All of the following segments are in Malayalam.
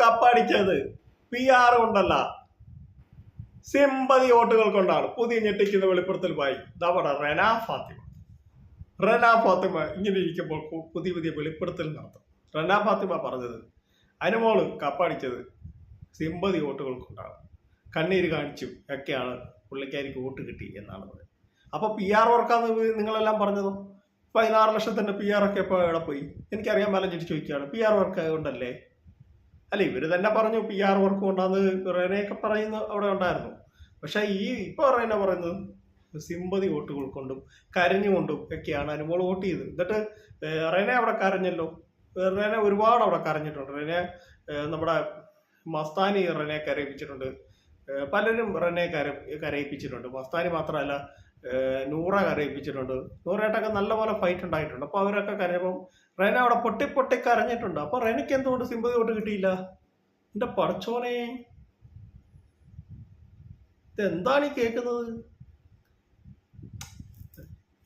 കപ്പടിച്ചത് പി ആർ കൊണ്ടല്ല. സിമ്പതി വോട്ടുകൾ കൊണ്ടാണ്. പുതിയ ഞെട്ടിക്കുന്ന വെളിപ്പെടുത്തലുമായി നമ്മുടെ റെന ഫാത്തിമ. റെന ഫാത്തിമ ഇങ്ങനെ ഇരിക്കുമ്പോൾ പുതിയ പുതിയ വെളിപ്പെടുത്തൽ നടത്തും. റെന ഫാത്തിമ പറഞ്ഞത് അനുമോൾ കപ്പടിച്ചത് സിമ്പതി വോട്ടുകൾ കൊണ്ടാണ്. കണ്ണീര് കാണിച്ചും ഒക്കെയാണ് പുള്ളിക്കാരിക്ക് വോട്ട് കിട്ടി എന്നാണ് പറയുന്നത് അപ്പോൾ പി ആർ വർക്കാന്ന് നിങ്ങളെല്ലാം പറഞ്ഞതോ പതിനാറ് ലക്ഷത്തിന്റെ പി ആർ ഒക്കെ ഇപ്പോൾ എവിടെ പോയി? എനിക്കറിയാൻ മേലെ ചോദിക്കുകയാണ് പി ആർ വർക്ക് അല്ല ഇവർ തന്നെ പറഞ്ഞു പി ആർ വർക്ക് കൊണ്ടാന്ന് കുറേനെയൊക്കെ പറയുന്ന അവിടെ ഉണ്ടായിരുന്നു. പക്ഷെ ഈ ഇപ്പോൾ പറയുന്ന പറയുന്നത്? സിമ്പതി വോട്ടുകൾ കൊണ്ടും കരഞ്ഞുകൊണ്ടും ഒക്കെയാണ് അനുമോൾ വോട്ട് ചെയ്തത്. എന്നിട്ട് റെന അവിടെ കരഞ്ഞല്ലോ. റെന ഒരുപാട് അവിടെ കരഞ്ഞിട്ടുണ്ട്. റെന നമ്മുടെ മസ്താനി റെനെ കരയിപ്പിച്ചിട്ടുണ്ട്. പലരും റെനെ കര കരയിപ്പിച്ചിട്ടുണ്ട്. മസ്താനി മാത്രമല്ല നൂറ കരയിപ്പിച്ചിട്ടുണ്ട്. നൂറായിട്ടൊക്കെ നല്ലപോലെ ഫൈറ്റ് ഉണ്ടായിട്ടുണ്ട്. അപ്പോൾ അവരൊക്കെ കരയപ്പം റെന അവിടെ പൊട്ടി പൊട്ടി കരഞ്ഞിട്ടുണ്ട്. അപ്പോൾ റെനയ്ക്ക് എന്തുകൊണ്ട് സിമ്പതി കൊണ്ട് കിട്ടിയില്ല? എന്റെ പടച്ചോനെ. ഇതെന്താണ് ഈ കേൾക്കുന്നത്?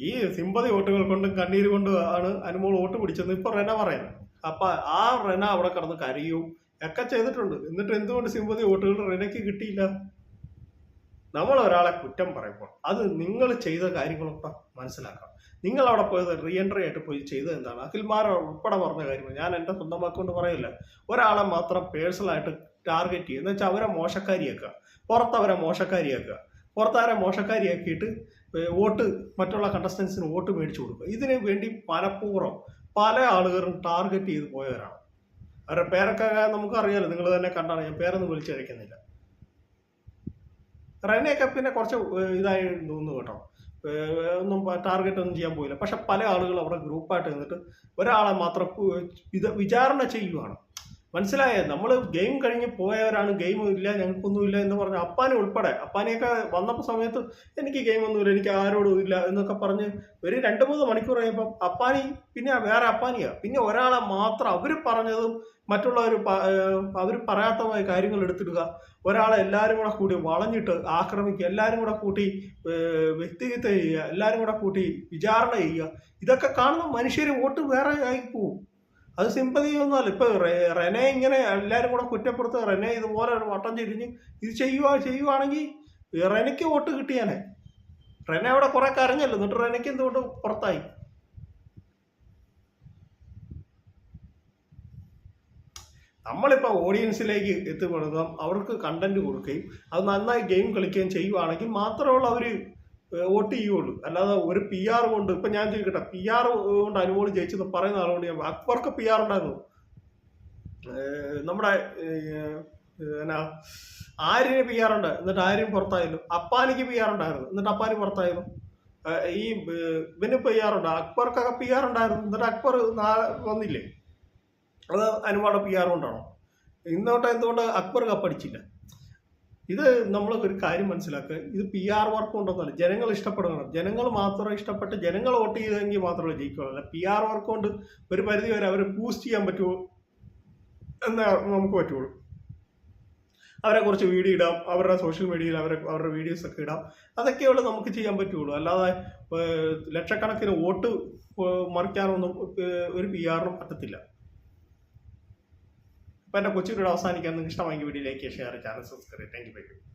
ഈ സിമ്പതി വോട്ടുകൾ കൊണ്ടും കണ്ണീര് കൊണ്ടും ആണ് അനുമോൾ വോട്ട് പിടിച്ചത് ഇപ്പൊ റെന പറയുന്നത് അപ്പൊ ആ റെന അവിടെ കിടന്ന് കരയും. ഒക്കെ ചെയ്തിട്ടുണ്ട്. എന്നിട്ട് എന്തുകൊണ്ട് സിമ്പതി വോട്ടുകൾ റെനയ്ക്ക് കിട്ടിയില്ല? നമ്മൾ ഒരാളെ കുറ്റം പറയുമ്പോൾ അത് നിങ്ങൾ ചെയ്ത കാര്യങ്ങളൊക്കെ മനസ്സിലാക്കണം. നിങ്ങൾ അവിടെ പോയത് റീ എൻട്രി ആയിട്ട് പോയി ചെയ്തത് എന്താണ്? അഖിൽമാർ ഉൾപ്പെടെ പറഞ്ഞ കാര്യങ്ങൾ. ഞാൻ എന്റെ സ്വന്തം വാക്കുകൊണ്ട് പറയില്ല. ഒരാളെ മാത്രം പേഴ്സണലായിട്ട് ടാർഗറ്റ് ചെയ്യുക. എന്ന് വെച്ചാൽ അവരെ മോശക്കാരിയാക്കുക. പുറത്തവരെ മോശക്കാരിയാക്കുക. പുറത്താരെ മോശക്കാരിയാക്കിയിട്ട് വോട്ട് മറ്റുള്ള കണ്ടസ്റ്റൻസിന് വോട്ട് മേടിച്ചു കൊടുക്കുക. ഇതിനു വേണ്ടി മനഃപൂർവം പല ആളുകളും ടാർഗറ്റ് ചെയ്ത് പോയവരാണ്. അവരുടെ പേരൊക്കെ നമുക്കറിയാലോ. നിങ്ങൾ തന്നെ കണ്ടാണ്. ഞാൻ പേരൊന്നും വിളിച്ചഴിക്കുന്നില്ല റെനയൊക്കെ പിന്നെ കുറച്ച് ഇതായി തോന്നുന്നു കേട്ടോ. ഒന്നും ടാർഗറ്റ് ഒന്നും ചെയ്യാൻ പോയില്ല. പക്ഷെ പല ആളുകൾ അവിടെ ഗ്രൂപ്പായിട്ട് നിന്നിട്ട് ഒരാളെ മാത്രം വിചാരണ ചെയ്യുവാണ്. മനസ്സിലായേ? നമ്മൾ ഗെയിം കഴിഞ്ഞ് പോയവരാണ് ഗെയിം ഇല്ല ഞങ്ങൾക്കൊന്നും ഇല്ല എന്ന് പറഞ്ഞ് അപ്പാനെ ഉൾപ്പെടെ. അപ്പാനെയൊക്കെ വന്നപ്പോൾ സമയത്ത് എനിക്ക് ഗെയിം ഒന്നുമില്ല എനിക്ക് ആരോടും ഇല്ല എന്നൊക്കെ പറഞ്ഞ് ഒരു രണ്ട് മൂന്ന് മണിക്കൂർ കഴിയുമ്പോൾ അപ്പാനി പിന്നെ വേറെ അപ്പാനിയാ. പിന്നെ ഒരാളെ മാത്രം അവർ പറഞ്ഞതും മറ്റുള്ളവർ അവർ പറയാത്തമായ കാര്യങ്ങൾ എടുത്തിടുക. ഒരാളെ എല്ലാവരും കൂടെ കൂടി വളഞ്ഞിട്ട് ആക്രമിക്കുക എല്ലാവരും കൂടെ കൂട്ടി വ്യക്തിഗത ചെയ്യുക എല്ലാവരും കൂടെ കൂട്ടി വിചാരണ ചെയ്യുക. ഇതൊക്കെ കാണുന്ന മനുഷ്യർ വോട്ട് വേറെ ആയി പോവും. അത് സിമ്പതി ഒന്നുമല്ല ഇപ്പൊ റെനെ ഇങ്ങനെ എല്ലാരും കൂടെ കുറ്റപ്പെടുത്തുക റെനെ ഇതുപോലെ ഒരു വട്ടം തിരിഞ്ഞ് ഇത് ചെയ്യുക ചെയ്യുവാണെങ്കിൽ റെനയ്ക്ക് വോട്ട് കിട്ടിയാനെ റെനെ അവിടെ കുറെ കരഞ്ഞല്ലോ. എന്നിട്ട് റെനയ്ക്ക് എന്തുകൊണ്ട് പുറത്തായി? നമ്മളിപ്പോൾ ഓഡിയൻസിലേക്ക് എത്തിപ്പെടുക അവർക്ക് കണ്ടന്റ് കൊടുക്കുകയും അത് നന്നായി ഗെയിം കളിക്കുകയും ചെയ്യുവാണെങ്കിൽ മാത്രമുള്ള അവർ വോട്ട് ചെയ്യുള്ളൂ. അല്ലാതെ ഒരു പി ആർ കൊണ്ട് ഇപ്പം ഞാൻ ചോദിക്കട്ടെ പി ആർ കൊണ്ട് അനുമോൾ ജയിച്ചെന്ന് പറയുന്ന ആളുകൊണ്ട് ഞാൻ അക്ബർക്ക് പി ആർ ഉണ്ടായിരുന്നു? നമ്മുടെ എന്നാ ആര്യന് പി ആർ ഉണ്ട്. എന്നിട്ട് ആര്യൻ പുറത്തായിരുന്നു അപ്പാനിക്ക് പി ആർ ഉണ്ടായിരുന്നു. എന്നിട്ട് അപ്പാനി പുറത്തായിരുന്നു ഏഹ് ഈ ഇവന് പി ആർ ഉണ്ട്. അക്ബർക്കൊക്കെ പി ആർ ഉണ്ടായിരുന്നു. എന്നിട്ട് അക്ബർ വന്നില്ലേ? അത് അനുമാടെ പി ആർ കൊണ്ടാണോ? ഇന്നോട്ട് എന്തുകൊണ്ട് അക്ബർ കപ്പടിച്ചില്ല? ഇത് നമ്മൾ ഒരു കാര്യം മനസ്സിലാക്കുക. ഇത് പി ആർ വർക്ക് കൊണ്ടൊന്നല്ല ജനങ്ങൾ ഇഷ്ടപ്പെടണം. ജനങ്ങൾ മാത്രം ഇഷ്ടപ്പെട്ട് ജനങ്ങൾ വോട്ട് ചെയ്തെങ്കിൽ മാത്രമേ ജയിക്കുകയുള്ളൂ. അല്ല പി ആർ വർക്ക് കൊണ്ട് ഒരു പരിധി വരെ അവരെ ബൂസ്റ്റ് ചെയ്യാൻ പറ്റുമോ? എന്നേ നമുക്ക് പറ്റുള്ളൂ. അവരെ കുറച്ച് വീഡിയോ ഇടാം. അവരുടെ സോഷ്യൽ മീഡിയയിൽ അവരെ അവരുടെ വീഡിയോസ് ഒക്കെ ഇടാം. അതൊക്കെയുള്ളൂ നമുക്ക് ചെയ്യാൻ പറ്റുള്ളൂ. അല്ലാതെ ലക്ഷക്കണക്കിന് വോട്ട് മറിക്കാനൊന്നും ഒരു പി ആറിനും പറ്റത്തില്ല. അപ്പം എന്റെ കൊച്ചിയുടെ അവസാനിക്കാൻ നിങ്ങൾക്ക് video like share channel subscribe thank you